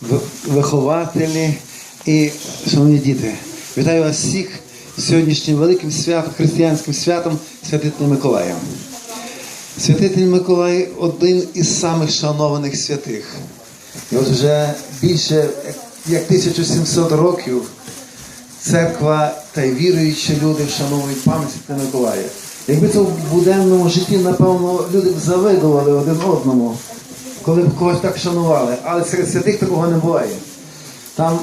ви- вихователі і шановні діти. Вітаю вас всіх сьогоднішнім великим святом, християнським святом Святителя Миколая. Святитель Миколай один із самих шанованих святих. І от вже більше як 1700 років церква та й віруючі люди вшановують пам'ять Святителя Миколая. Якби це в буденному житті, напевно, люди б завидували один одному, коли б когось так шанували. Але серед святих такого не буває. Там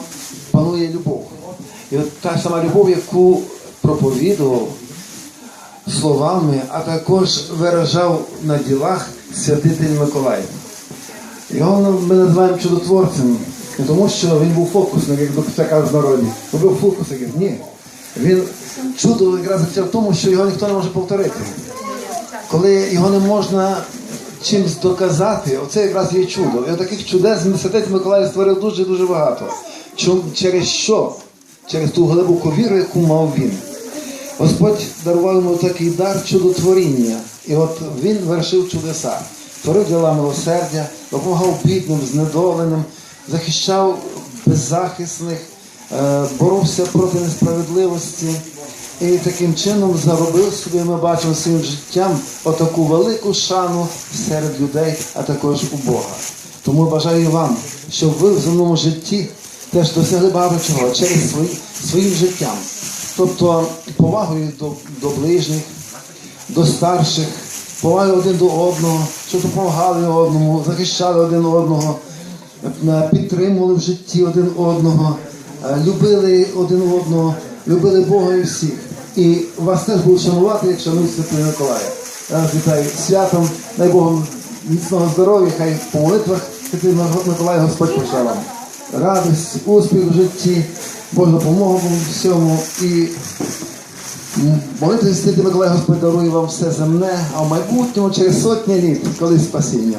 панує любов. І от та сама любов, яку проповідував словами, а також виражав на ділах святитель Миколай. Його ми називаємо чудотворцем, тому що він був фокусник, як це кажуть в народі. Він був фокусник. Ні. Він чудо якраз в тому, що його ніхто не може повторити. Коли його не можна чимось доказати, оце якраз є чудо. І таких чудес святець Миколай створив дуже-дуже багато. Чом, через що? Через ту глибоку віру, яку мав він. Господь дарував йому такий дар чудотворіння. І от він вершив чудеса, творив діла милосердя, допомагав бідним, знедоленим, захищав беззахисних, боровся проти несправедливості. І таким чином заробив собі, ми бачимо своїм життям отаку велику шану серед людей, а також у Бога. Тому бажаю вам, щоб ви в земному житті теж досягли багато чого через свої, своїм життям. Тобто повагою до, до ближніх, до старших, повагою один до одного, щоб допомагали одному, захищали один одного, е, підтримували в житті один одного, е, любили один одного, любили Бога і всіх. І вас теж будуть шанувати, як шанують Святого Миколая. Я вас вітаю святом, дай Богу міцного здоров'я, хай по молитвах Святий Миколай Господь пошле вам. Радість, успіх в житті, Божа допомога вам всьому і молитві Святий Миколай Господь дарує вам все земне, а в майбутньому через сотні літ, коли спасіння.